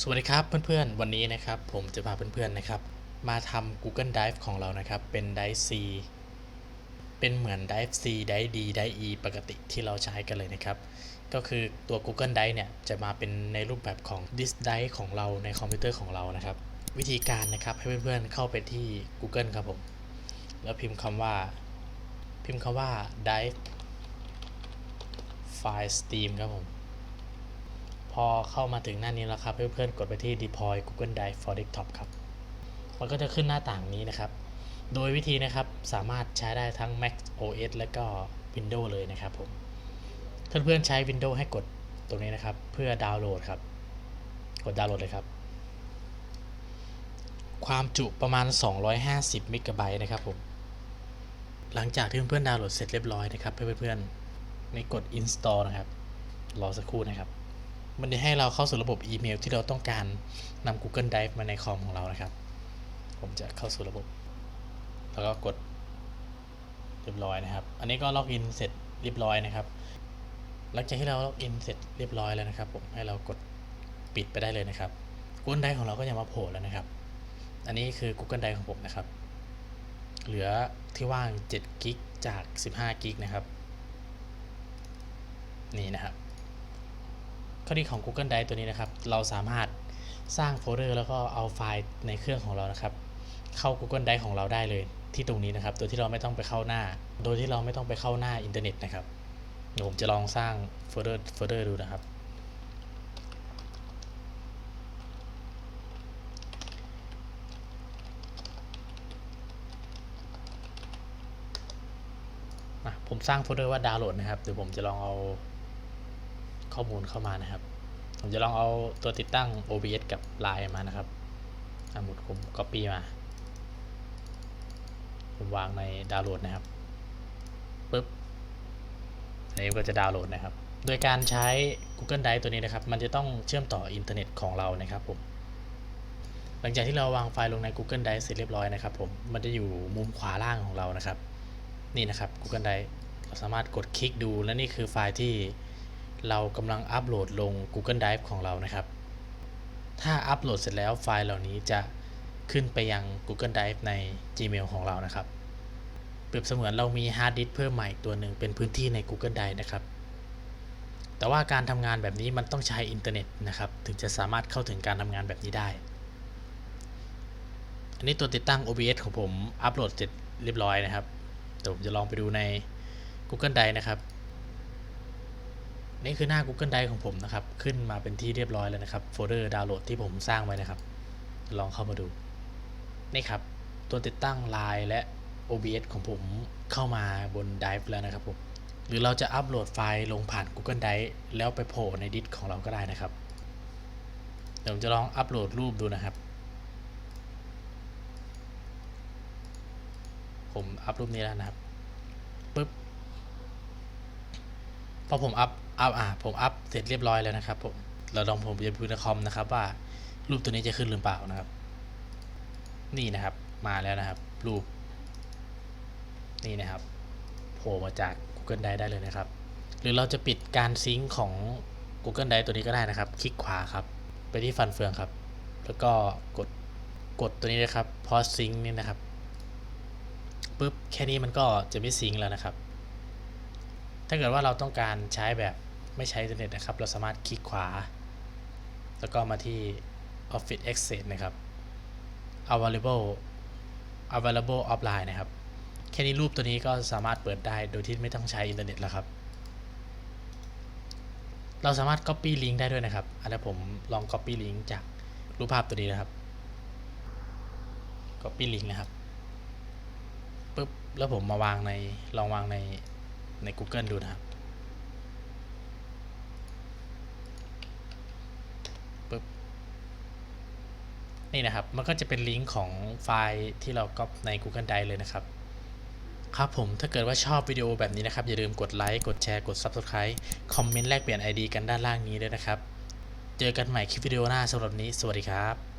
สวัสดีครับเพื่อนๆ วันนี้นะครับผมจะพาเพื่อนๆนะครับ มาทำ Google Drive ของเรานะครับ เป็น Drive C เป็นเหมือน Drive C Drive D Drive E ปกติที่เราใช้กันเลยนะครับ ก็คือตัว Google Drive เนี่ยจะมาเป็นในรูปแบบของ Disk Drive ของเราในคอมพิวเตอร์ของเรานะครับ วิธีการนะครับให้เพื่อนๆเข้าไปที่ Google ครับผม แล้วพิมพ์คำว่า พิมพ์คำว่า Drive File steam ครับผม พอเข้ามาถึงหน้านี้แล้วครับ เพื่อนๆ กดไปที่ deploy Google Drive for desktop ครับ มันก็จะขึ้นหน้าต่างนี้นะครับ โดยวิธีนะครับสามารถใช้ได้ทั้ง Mac OS และก็ Windows เลยนะครับผม เพื่อนๆ ใช้ Windows ให้กดตรงนี้นะครับ เพื่อดาวน์โหลดครับ กดดาวน์โหลดเลยครับ ความจุประมาณ 250 เมกะไบต์นะครับผม หลังจากที่เพื่อนๆ ดาวน์โหลดเสร็จเรียบร้อยนะครับ เพื่อนๆในกด install นะครับ รอสักครู่นะครับ มันจะให้เราเข้าสู่ระบบอีเมลที่เราต้องการนำ Google Drive มาในคอมของเรานะครับ ผมจะเข้าสู่ระบบ แล้วก็กดเรียบร้อยนะครับ อันนี้ก็ล็อกอินเสร็จเรียบร้อยนะครับ หลังจากที่เราล็อกอินเสร็จเรียบร้อยแล้วนะครับ ผมให้เรากดปิดไปได้เลยนะครับ Google Drive ของเราก็จะมาโผล่แล้วนะครับ อันนี้คือ Google Drive ของผมนะครับ เหลือที่ว่าง7กิกจาก 15กิกนะครับ นี่นะครับ ข้อดีของ Google Drive ตัวนี้นะครับ เราสามารถสร้างโฟลเดอร์แล้วก็เอาไฟล์ในเครื่องของเรานะครับ เข้า Google Drive ของเราได้เลยที่ตรงนี้นะครับ โดยที่เราไม่ต้องไปเข้าหน้า โดยที่เราไม่ต้องไปเข้าหน้าอินเทอร์เน็ตนะครับเดี๋ยวผมจะลองสร้างโฟลเดอร์โฟลเดอร์ดูนะครับ ผมสร้างโฟลเดอร์ว่าดาวน์โหลดนะครับ เดี๋ยวผมจะลองเอา ข้อมูลเข้ามานะครับ ผมจะลองเอาตัวติดตั้ง OBS กับ Line มานะครับสมมติผม Copy มา ผมวางในดาวน์โหลดนะครับปุ๊บอันนี้ก็จะดาวน์โหลดนะครับ โดยการใช้ Google Drive ตัวนี้นะครับ มันจะต้องเชื่อมต่ออินเทอร์เน็ตของเรานะครับผมหลังจากที่เราวางไฟล์ลงใน Google Drive เสร็จเรียบร้อยนะครับผมมันจะอยู่มุมขวาล่างของเรานะครับ นี่นะครับ Google Drive เราสามารถกดคลิกดูและนี่คือไฟล์ที่ เรากำลังอัปโหลดลง Google Drive ของเรานะครับ ถ้าอัปโหลดเสร็จแล้วไฟล์เหล่านี้จะขึ้นไปยัง Google Drive ใน Gmail ของเรานะครับ เปรียบเสมือนเรามีฮาร์ดดิสก์เพิ่มใหม่ตัวหนึ่งเป็นพื้นที่ใน Google Drive นะครับ แต่ว่าการทำงานแบบนี้มันต้องใช้อินเทอร์เน็ตนะครับ ถึงจะสามารถเข้าถึงการทำงานแบบนี้ได้ อันนี้ตัวติดตั้ง OBS ของผมอัปโหลดเสร็จเรียบร้อยนะครับ เดี๋ยวผมจะลองไปดูใน Google Drive นะครับ นี่คือหน้า Google Drive ของผมนะครับ ขึ้นมาเป็นที่เรียบร้อยแล้วนะครับ โฟลเดอร์ดาวน์โหลดที่ผมสร้างไว้นะครับ ลองเข้ามาดู นี่ครับ ตัวติดตั้ง Line และ OBS ของผมเข้ามาบน Drive แล้วนะครับผม หรือเราจะอัปโหลดไฟล์ลงผ่าน Google Drive แล้วไปโผล่ในดิสของเราก็ได้นะครับ เดี๋ยวผมจะลองอัปโหลดรูปดูนะครับ ผมอัพรูปนี้แล้วนะครับปุ๊บพอผมอัพ อัพอ่าผมอัพเสร็จเรียบร้อยแล้วนะครับผมเราลองผมจะดูในคอมนะครับว่ารูปตัวนี้จะขึ้นหรือเปล่านะครับ นี่นะครับมาแล้วนะครับ รูป นี่นะครับโผล่มาจาก Google Drive ได้เลยนะครับ หรือเราจะปิดการซิงค์ของ Google Drive ตัวนี้ก็ได้นะครับ คลิกขวาครับ ไปที่ฟันเฟืองครับ แล้วก็กดกดตัวนี้นะครับ pause sync นี่นะครับปุ๊บแค่นี้มันก็จะไม่ซิงค์แล้วนะครับ ถ้าเกิดว่าเราต้องการใช้แบบไม่ใช้อินเทอร์เน็ตนะครับ เราสามารถคลิกขวา แล้วก็มาที่ Office Access นะครับ Available Available Offline นะครับ แค่นี้รูปตัวนี้ก็สามารถเปิดได้โดยที่ไม่ต้องใช้อินเทอร์เน็ตแล้วครับ เราสามารถ Copy Link ได้ด้วยนะครับอันนี้ผมลอง Copy Link จากรูปภาพตัวนี้นะครับ Copy Link นะครับปุ๊บแล้วผมมาวางในลองวางใน ใน Google ดูนะครับปุ๊บนี่นะครับ มันก็จะเป็นลิงก์ของไฟล์ที่เราก๊อปใน Google Drive เลยนะครับ ครับผมถ้าเกิดว่าชอบวิดีโอแบบนี้นะครับ อย่าลืมกดไลค์ กดแชร์ กด Subscribe คอมเมนต์แลกเปลี่ยน ID กันด้านล่างนี้ด้วยนะครับ เจอกันใหม่คลิปวิดีโอหน้าสำหรับวันนี้ สวัสดีครับ